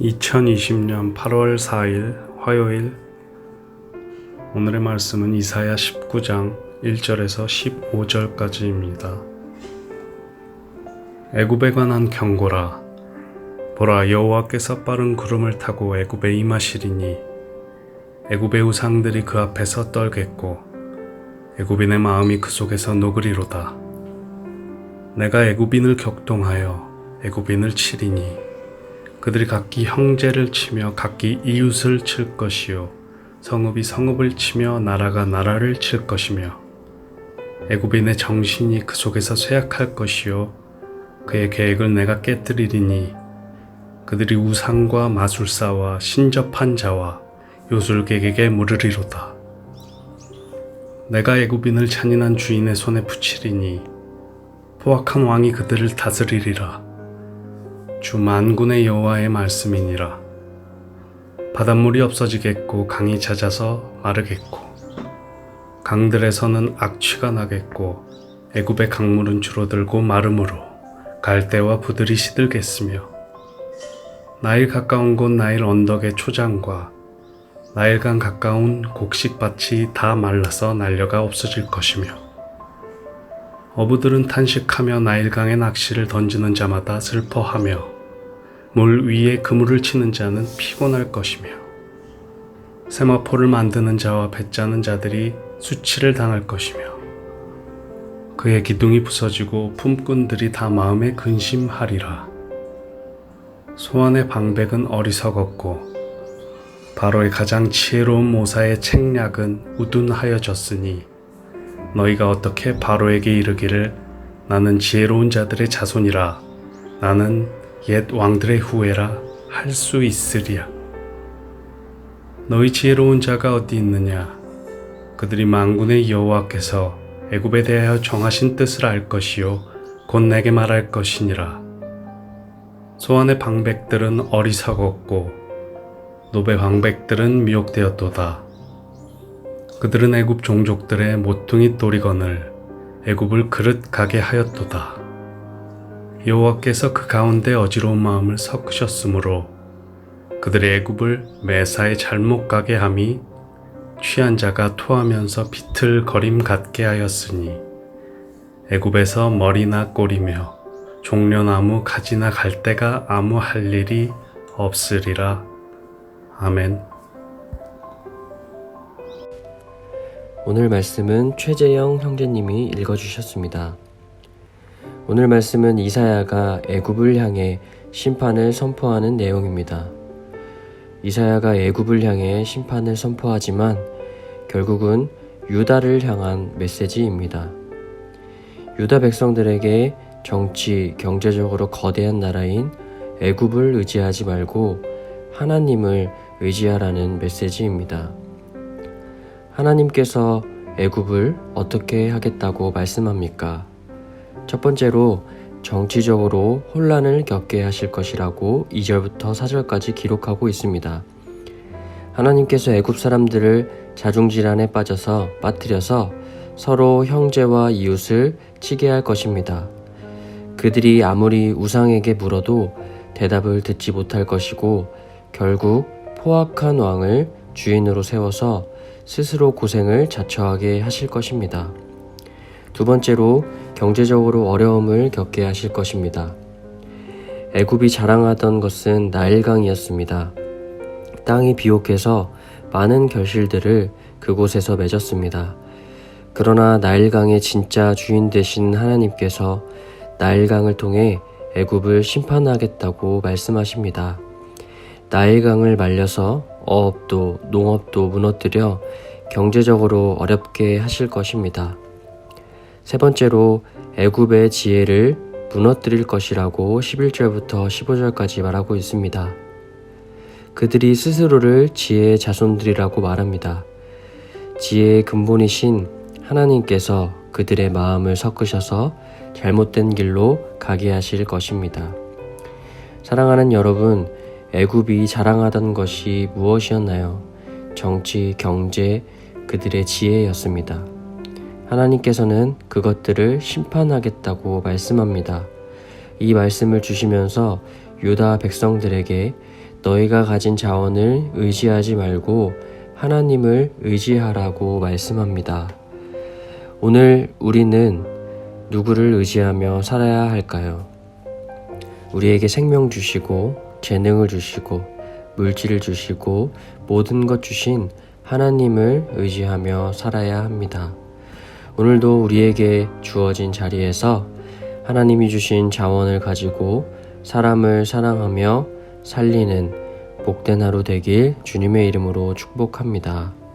2020년 8월 4일 화요일. 오늘의 말씀은 이사야 19장 1절에서 15절까지입니다. 애굽에 관한 경고라. 보라 여호와께서 빠른 구름을 타고 애굽에 임하시리니 애굽의 우상들이 그 앞에서 떨겠고 애굽인의 마음이 그 속에서 녹으리로다. 내가 애굽인을 격동하여 애굽인을 치리니 그들이 각기 형제를 치며 각기 이웃을 칠 것이요. 성읍이 성읍을 치며 나라가 나라를 칠 것이며 애굽인의 정신이 그 속에서 쇠약할 것이요. 그의 계획을 내가 깨뜨리리니 그들이 우상과 마술사와 신접한 자와 요술객에게 물으리로다. 내가 애굽인을 잔인한 주인의 손에 붙이리니 포악한 왕이 그들을 다스리리라 주 만군의 여호와의 말씀이니라. 바닷물이 없어지겠고 강이 잦아서 마르겠고 강들에서는 악취가 나겠고 애굽의 강물은 줄어들고 마름으로 갈대와 부들이 시들겠으며 나일 가까운 곳 나일 언덕의 초장과 나일강 가까운 곡식밭이 다 말라서 날려가 없어질 것이며 어부들은 탄식하며 나일강에 낚시를 던지는 자마다 슬퍼하며 물 위에 그물을 치는 자는 피곤할 것이며 세마포를 만드는 자와 배짜는 자들이 수치를 당할 것이며 그의 기둥이 부서지고 품꾼들이 다 마음에 근심하리라. 소환의 방백은 어리석었고 바로의 가장 지혜로운 모사의 책략은 우둔하여졌으니 너희가 어떻게 바로에게 이르기를 나는 지혜로운 자들의 자손이라 나는 옛 왕들의 후예라 할 수 있으리야. 너희 지혜로운 자가 어디 있느냐? 그들이 만군의 여호와께서 애굽에 대하여 정하신 뜻을 알 것이요 곧 내게 말할 것이니라. 소환의 방백들은 어리석었고 노베 방백들은 미혹되었도다. 그들은 애굽 종족들의 모퉁이 또리건을 애굽을 그릇 가게 하였도다. 여호와께서 그 가운데 어지러운 마음을 섞으셨으므로 그들의 애굽을 매사에 잘못 가게 함이 취한 자가 토하면서 비틀거림 같게 하였으니 애굽에서 머리나 꼬리며 종려나무 가지나 갈대가 아무 할 일이 없으리라 아멘. 오늘 말씀은 최재영 형제님이 읽어주셨습니다. 오늘 말씀은 이사야가 애굽을 향해 심판을 선포하는 내용입니다. 이사야가 애굽을 향해 심판을 선포하지만 결국은 유다를 향한 메시지입니다. 유다 백성들에게 정치, 경제적으로 거대한 나라인 애굽을 의지하지 말고 하나님을 의지하라는 메시지입니다. 하나님께서 애굽을 어떻게 하겠다고 말씀합니까? 첫 번째로 정치적으로 혼란을 겪게 하실 것이라고 2절부터 4절까지 기록하고 있습니다. 하나님께서 애굽 사람들을 자중 질환에 빠져서 빠뜨려서 서로 형제와 이웃을 치게 할 것입니다. 그들이 아무리 우상에게 물어도 대답을 듣지 못할 것이고 결국 포악한 왕을 주인으로 세워서 스스로 고생을 자처하게 하실 것입니다. 두 번째로 경제적으로 어려움을 겪게 하실 것입니다. 애굽이 자랑하던 것은 나일강이었습니다. 땅이 비옥해서 많은 결실들을 그곳에서 맺었습니다. 그러나 나일강의 진짜 주인 되신 하나님께서 나일강을 통해 애굽을 심판하겠다고 말씀하십니다. 나일강을 말려서 어업도 농업도 무너뜨려 경제적으로 어렵게 하실 것입니다. 세 번째로 애굽의 지혜를 무너뜨릴 것이라고 11절부터 15절까지 말하고 있습니다. 그들이 스스로를 지혜의 자손들이라고 말합니다. 지혜의 근본이신 하나님께서 그들의 마음을 섞으셔서 잘못된 길로 가게 하실 것입니다. 사랑하는 여러분, 애굽이 자랑하던 것이 무엇이었나요? 정치, 경제, 그들의 지혜였습니다. 하나님께서는 그것들을 심판하겠다고 말씀합니다. 이 말씀을 주시면서 유다 백성들에게 너희가 가진 자원을 의지하지 말고 하나님을 의지하라고 말씀합니다. 오늘 우리는 누구를 의지하며 살아야 할까요? 우리에게 생명 주시고 재능을 주시고 물질을 주시고 모든 것 주신 하나님을 의지하며 살아야 합니다. 오늘도 우리에게 주어진 자리에서 하나님이 주신 자원을 가지고 사람을 사랑하며 살리는 복된 하루 되길 주님의 이름으로 축복합니다.